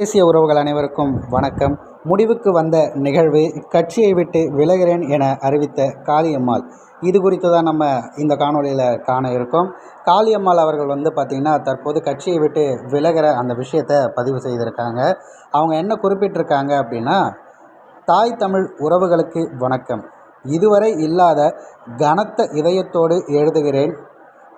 தேசிய உறவுகள் அனைவருக்கும் வணக்கம். முடிவுக்கு வந்த நிகழ்வு கட்சியை விட்டு விலகிறேன் என அறிவித்த காளியம்மாள். இது குறித்து தான் நம்ம இந்த காணொளியில் காண இருக்கோம். காளியம்மாள் அவர்கள் வந்து பார்த்திங்கன்னா தற்போது கட்சியை விட்டு விலகிற அந்த விஷயத்தை பதிவு செய்திருக்காங்க. அவங்க என்ன குறிப்பிட்டிருக்காங்க அப்படின்னா தாய் தமிழ் உறவுகளுக்கு வணக்கம். இதுவரை இல்லாத கனத்த இதயத்தோடு எழுதுகிறேன்.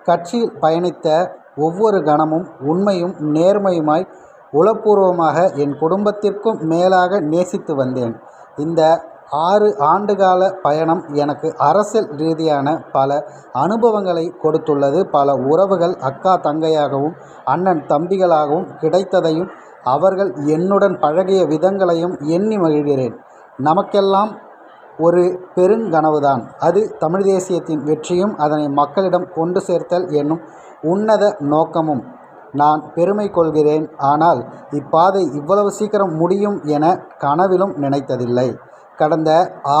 கட்சியில் பயணித்த ஒவ்வொரு கணமும் உண்மையும் நேர்மையுமாய் உளப்பூர்வமாக என் குடும்பத்திற்கும் மேலாக நேசித்து வந்தேன். இந்த ஆறு ஆண்டுகால பயணம் எனக்கு அரசியல் ரீதியான பல அனுபவங்களை கொடுத்துள்ளது. பல உறவுகள் அக்கா தங்கையாகவும் அண்ணன் தம்பிகளாகவும் கிடைத்ததையும் அவர்கள் என்னுடன் பழகிய விதங்களையும் எண்ணி மகிழ்கிறேன். நமக்கெல்லாம் ஒரு பெருங்கனவுதான். அது தமிழ் தேசியத்தின் வெற்றியும் அதனை மக்களிடம் கொண்டு சேர்த்தல் என்னும் உன்னத நோக்கமும். நான் பெருமை கொள்கிறேன் ஆனால் இப்பாதை இவ்வளவு சீக்கிரம் முடியும் என கனவிலும் நினைத்ததில்லை. கடந்த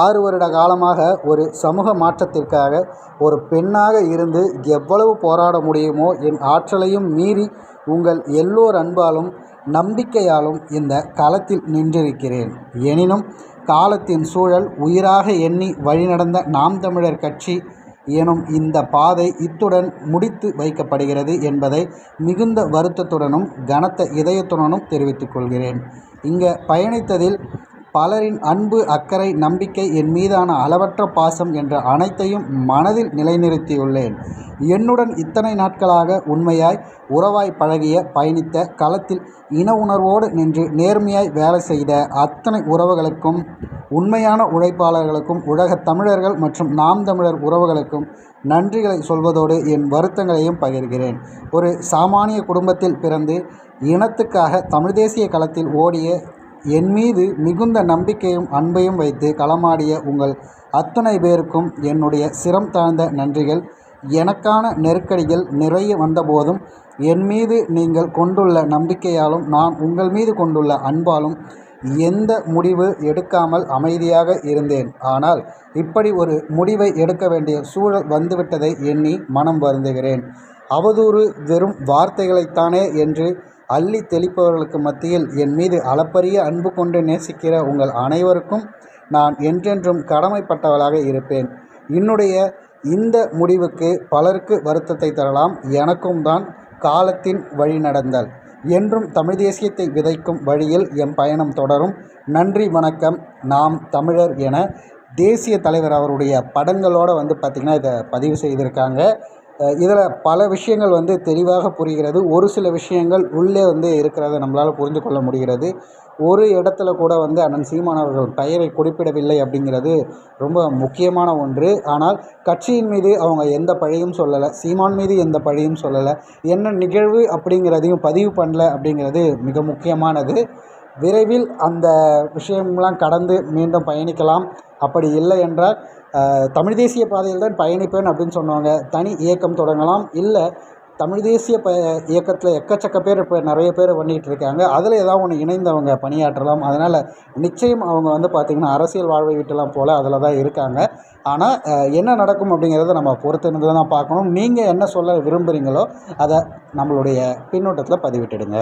ஆறு வருட காலமாக ஒரு சமூக மாற்றத்திற்காக ஒரு பெண்ணாக இருந்து எவ்வளவு போராட முடியுமோ என் ஆற்றலையும் மீறி உங்கள் எல்லோர் அன்பாலும் நம்பிக்கையாலும் இந்த களத்தில் நின்றிருக்கிறேன். எனினும் காலத்தின் சூழல் உயிராக எண்ணி வழிநடந்த நாம் தமிழர் கட்சி எனும் இந்த பாதை இத்துடன் முடித்து வைக்கப்படுகிறது என்பதை மிகுந்த வருத்தத்துடனும் கனத்த இதயத்துடனும் தெரிவித்துக் கொள்கிறேன். இங்கே பயணித்ததில் பலரின் அன்பு அக்கறை நம்பிக்கை என் மீதான அளவற்ற பாசம் என்ற அனைத்தையும் மனதில் நிலைநிறுத்தியுள்ளேன். என்னுடன் இத்தனை நாட்களாக உண்மையாய் உறவாய் பழகிய பயணித்த களத்தில் இன உணர்வோடு நின்று நேர்மையாய் வேலை செய்த அத்தனை உறவுகளுக்கும் உண்மையான உழைப்பாளர்களுக்கும் உலகத் தமிழர்கள் மற்றும் நாம் தமிழர் உறவுகளுக்கும் நன்றிகளை சொல்வதோடு என் வருத்தங்களையும் பகிர்கிறேன். ஒரு சாமானிய குடும்பத்தில் பிறந்து இனத்துக்காக தமிழ் தேசிய களத்தில் ஓடிய என் மீது மிகுந்த நம்பிக்கையும் அன்பையும் வைத்து களமாடிய உங்கள் அத்துணை பேருக்கும் என்னுடைய சிரம் தாழ்ந்த நன்றிகள். எனக்கான நெருக்கடிகள் நிறைய வந்தபோதும் என் மீது நீங்கள் கொண்டுள்ள நம்பிக்கையாலும் நான் உங்கள் மீது கொண்டுள்ள அன்பாலும் எந்த முடிவு எடுக்காமல் அமைதியாக இருந்தேன். ஆனால் இப்படி ஒரு முடிவை எடுக்க வேண்டிய சூழல் வந்துவிட்டதை எண்ணி மனம் வருந்துகிறேன். அவதூறு வெறும் வார்த்தைகளைத்தானே என்று அள்ளி தெளிப்பவர்களுக்கு மத்தியில் என் மீது அளப்பரிய அன்பு கொண்டு நேசிக்கிற உங்கள் அனைவருக்கும் நான் என்றென்றும் கடமைப்பட்டவளாக இருப்பேன். என்னுடைய இந்த முடிவுக்கு பலருக்கு வருத்தத்தை தரலாம். எனக்கும் தான் காலத்தின் வழி நடந்தல். என்றும் தமிழ் தேசியத்தை விதைக்கும் வழியில் எம் பயணம் தொடரும். நன்றி வணக்கம். நாம் தமிழர் என தேசிய தலைவர் அவருடைய படங்களோடு வந்து பார்த்திங்கன்னா இதை பதிவு செய்திருக்காங்க. இதில் பல விஷயங்கள் வந்து தெளிவாக புரிகிறது. ஒரு சில விஷயங்கள் உள்ளே வந்து இருக்கிறத நம்மளால் புரிந்து கொள்ள முடிகிறது. ஒரு இடத்துல கூட வந்து அண்ணன் சீமான் அவர்கள் பெயரை குறிப்பிடவில்லை அப்படிங்கிறது ரொம்ப முக்கியமான ஒன்று. ஆனால் கட்சியின் மீது அவங்க எந்த பழியும் சொல்லலை சீமான் மீது எந்த பழியும் சொல்லலை என்ன நிகழ்வு அப்படிங்கிறதையும் பதிவு பண்ணல அப்படிங்கிறது மிக முக்கியமானது. விரைவில் அந்த விஷயம்லாம் கடந்து மீண்டும் பயணிக்கலாம். அப்படி இல்லை என்றால் தமிழ் தேசிய பாதையில் தான் பயணிப்பேன் அப்படின்னு சொன்னவங்க தனி இயக்கம் தொடங்கலாம். இல்லை தமிழ் தேசிய ப இயக்கத்தில் எக்கச்சக்க பேர் இப்போ நிறைய பேர் பண்ணிகிட்டு இருக்காங்க. அதில் ஏதாவது ஒன்று இணைந்தவங்க பணியாற்றலாம். அதனால் நிச்சயம் அவங்க வந்து பார்த்திங்கன்னா அரசியல் வாழ்வை விட்டுலாம் போல் அதில் தான் இருக்காங்க. ஆனால் என்ன நடக்கும் அப்படிங்கிறத நம்ம பொறுத்திருந்து தான் பார்க்கணும். நீங்கள் என்ன சொல்ல விரும்புகிறீங்களோ அதை நம்மளுடைய பின்னோட்டத்தில் பதிவிட்டுடுங்க.